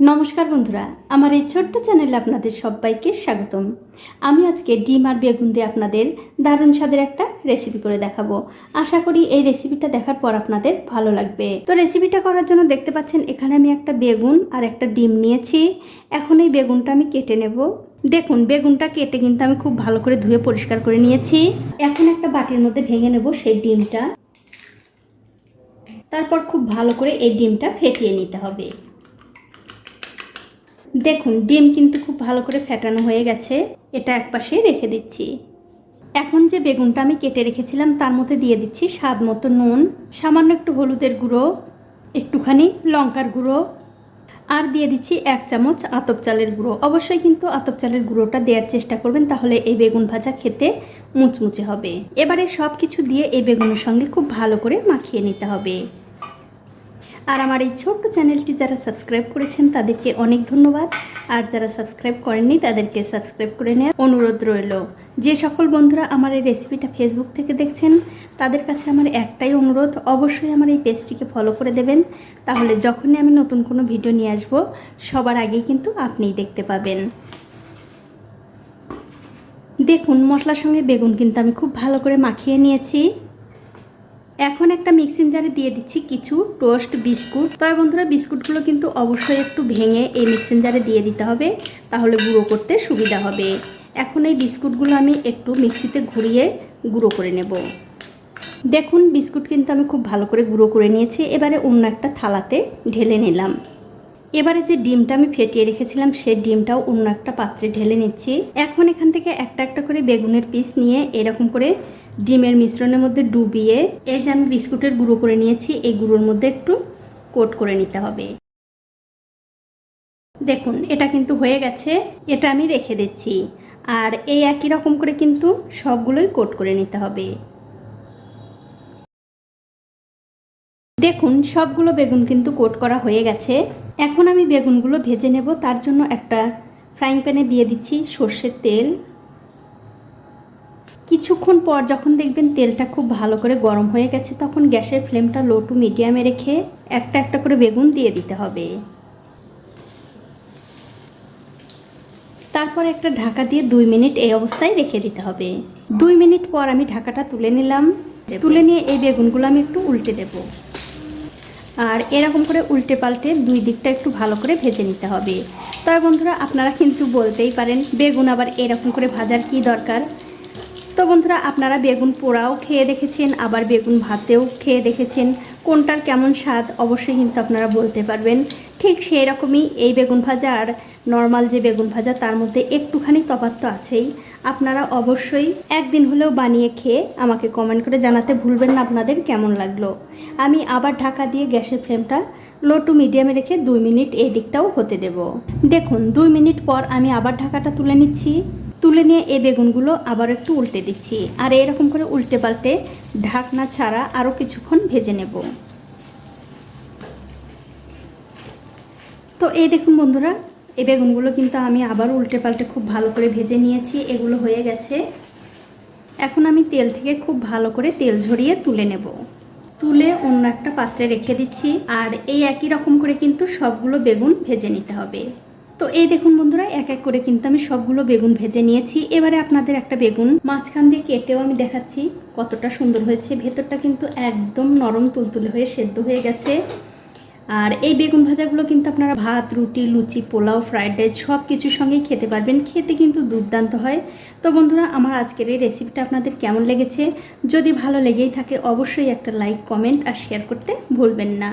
নমস্কার বন্ধুরা, আমার এই ছোট্ট চ্যানেলে আপনাদের সবাইকে স্বাগতম। আমি আজকে ডিম আর বেগুন দিয়ে আপনাদের দারুণ স্বাদের একটা রেসিপি করে দেখাবো। আশা করি এই রেসিপিটা দেখার পর আপনাদের ভালো লাগবে। তো রেসিপিটা করার জন্য দেখতে পাচ্ছেন, এখানে আমি একটা বেগুন আর একটা ডিম নিয়েছি। এখন এই বেগুনটা আমি কেটে নেব। দেখুন, বেগুনটা কেটে কিন্তু আমি খুব ভালো করে ধুয়ে পরিষ্কার করে নিয়েছি। এখন একটা বাটির মধ্যে ভেঙে নেব সেই ডিমটা। তারপর খুব ভালো করে এই ডিমটা ফেটিয়ে নিতে হবে। দেখুন, ডিম কিন্তু খুব ভালো করে ফেটানো হয়ে গেছে। এটা একপাশে রেখে দিচ্ছি। এখন যে বেগুনটা আমি কেটে রেখেছিলাম, তার মধ্যে দিয়ে দিচ্ছি স্বাদ মতো নুন, সামান্য একটু হলুদের গুঁড়ো, একটুখানি লঙ্কার গুঁড়ো, আর দিয়ে দিচ্ছি এক চামচ আতপ চালের গুঁড়ো। অবশ্যই কিন্তু আতপ চালের গুঁড়োটা দেওয়ার চেষ্টা করবেন, তাহলে এই বেগুন ভাজা খেতে মুচমুচে হবে। এবারে সব কিছু দিয়ে এই বেগুনের সঙ্গে খুব ভালো করে মাখিয়ে নিতে হবে। আর আমার এই ছোট্ট চ্যানেলটি যারা সাবস্ক্রাইব করেছেন, তাদেরকে অনেক ধন্যবাদ। আর যারা সাবস্ক্রাইব করেননি, তাদেরকে সাবস্ক্রাইব করে নেওয়ার অনুরোধ রইল। যে সকল বন্ধুরা আমার এই রেসিপিটা ফেসবুক থেকে দেখছেন, তাদের কাছে আমার একটাই অনুরোধ, অবশ্যই আমার এই পেজটিকে ফলো করে দেবেন। তাহলে যখনই আমি নতুন কোনো ভিডিও নিয়ে আসব, সবার আগেই কিন্তু আপনিই দেখতে পাবেন। দেখুন, মশলার সঙ্গে বেগুন কিন্তু আমি খুব ভালো করে মাখিয়ে নিয়েছি। এখন একটা মিক্সিং জারে দিয়ে দিচ্ছি কিছু টোস্ট বিস্কুট তবে বন্ধুরা বিস্কুটগুলো কিন্তু অবশ্যই একটু ভেঙে এই মিক্সিং জারে দিয়ে দিতে হবে, তাহলে গুঁড়ো করতে সুবিধা হবে। এখন এই বিস্কুটগুলো আমি একটু মিক্সিতে ঘুরিয়ে গুঁড়ো করে নেব। দেখুন বিস্কুট কিন্তু আমি খুব ভালো করে গুঁড়ো করে নিয়েছি, এবারে অন্য একটা থালাতে ঢেলে নিলাম। এবারে যে ডিমটা আমি ফেটিয়ে রেখেছিলাম সেই ডিমটাও অন্য একটা পাত্রে ঢেলে নিচ্ছি। এখন এখান থেকে একটা একটা করে বেগুনের পিস নিয়ে এরকম করে ডিমের মিশ্রণের মধ্যে ডুবিয়ে, এই যে আমি বিস্কুটের গুঁড়ো করে নিয়েছি, এই গুঁড়োর মধ্যে একটু কোট করে নিতে হবে। দেখুন, এটা কিন্তু হয়ে গেছে, এটা আমি রেখে দিচ্ছি। আর এই একই রকম করে কিন্তু সবগুলোই কোট করে নিতে হবে। দেখুন, সবগুলো বেগুন কিন্তু কোট করা হয়ে গেছে। এখন আমি বেগুনগুলো ভেজে নেব, তার জন্য একটা ফ্রাইং প্যানে দিয়ে দিচ্ছি সর্ষের তেল। কিছুক্ষণ পর যখন দেখবেন তেলটা খুব ভালো করে গরম হয়ে গেছে, তখন গ্যাসের ফ্লেমটা লো টু মিডিয়ামে রেখে একটা একটা করে বেগুন দিয়ে দিতে হবে। তারপর একটা ঢাকা দিয়ে দুই মিনিট এই অবস্থায় রেখে দিতে হবে। দুই মিনিট পর আমি ঢাকাটা তুলে নিলাম। তুলে নিয়ে এই বেগুনগুলো আমি একটু উল্টে দেব। আর এরকম করে উল্টে পাল্টে দুই দিকটা একটু ভালো করে ভেজে নিতে হবে। তবে বন্ধুরা, আপনারা কিন্তু বলতেই পারেন, বেগুন আবার এরকম করে ভাজার কি দরকার? তো বন্ধুরা, আপনারা বেগুন পোড়াও খেয়ে দেখেছেন, আবার বেগুন ভাতেও খেয়ে দেখেছেন। কোনটার কেমন স্বাদ, অবশ্যই কিন্তু আপনারা বলতে পারবেন। ঠিক সেই রকমই এই বেগুন ভাজা আর নর্মাল যে বেগুন ভাজা, তার মধ্যে একটুখানি তফাৎ তো আছেই। আপনারা অবশ্যই একদিন হলেও বানিয়ে খেয়ে আমাকে কমেন্ট করে জানাতে ভুলবেন না আপনাদের কেমন লাগল। আমি আবার ঢাকা দিয়ে গ্যাসের ফ্লেমটা লো টু মিডিয়ামে রেখে দুই মিনিট এই দিকটাও হতে দেব। দেখুন, দুই মিনিট পর আমি আবার ঢাকাটা তুলে নিচ্ছি। তুলে নিয়ে এই বেগুনগুলো আবার একটু উল্টে দিচ্ছি। আর এরকম করে উল্টে পাল্টে ঢাকনা ছাড়া আরও কিছুক্ষণ ভেজে নেব। তো এই দেখুন বন্ধুরা, এই বেগুনগুলো কিন্তু আমি আবার উল্টে পাল্টে খুব ভালো করে ভেজে নিয়েছি, এগুলো হয়ে গেছে। এখন আমি তেল থেকে খুব ভালো করে তেল ঝরিয়ে তুলে নেব। তুলে অন্য একটা পাত্রে রেখে দিচ্ছি, আর এই একই রকম করে কিন্তু সবগুলো বেগুন ভেজে নিতে হবে। তো এই দেখুন বন্ধুরা, এক এক করে কিন্তু আমি সবগুলো বেগুন ভেজে নিয়েছি। এবারে আপনাদের একটা বেগুন মাঝখান দিয়ে কেটেও আমি দেখাচ্ছি কতটা সুন্দর হয়েছে। ভেতরটা কিন্তু একদম নরম তুলতুলে হয়ে সেদ্ধ হয়ে গেছে। আর এই বেগুন ভাজাগুলো কিন্তু আপনারা ভাত, রুটি, লুচি, পোলাও ফ্রায়েড রাইস সব কিছুর সঙ্গেই খেতে পারবেন। খেতে কিন্তু দুর্দান্ত হয়। তো বন্ধুরা, আমার আজকের এই রেসিপিটা আপনাদের কেমন লেগেছে? যদি ভালো লেগেই থাকে, অবশ্যই একটা লাইক কমেন্ট আর শেয়ার করতে ভুলবেন না।